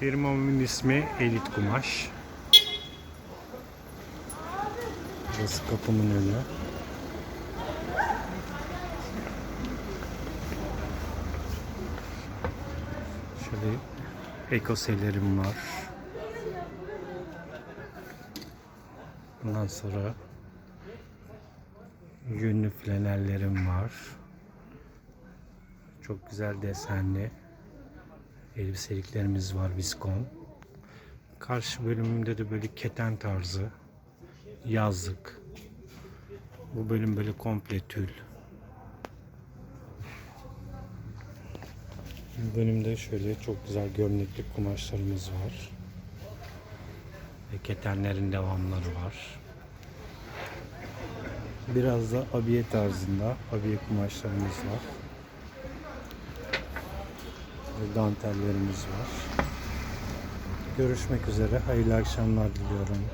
Firmamın ismi Elit Kumaş. Burası kapımın önü. Şöyle ekoselerim var. Ondan sonra yünlü flanellerim var. Çok güzel desenli elbiseliklerimiz var viskon. Karşı bölümümde de böyle keten tarzı yazlık. Bu bölüm böyle komple tül. Bu bölümde şöyle çok güzel gömlekli kumaşlarımız var. Ve ketenlerin devamları var. Biraz da abiye tarzında abiye kumaşlarımız var. Dantellerimiz var. Görüşmek üzere. Hayırlı akşamlar diliyorum.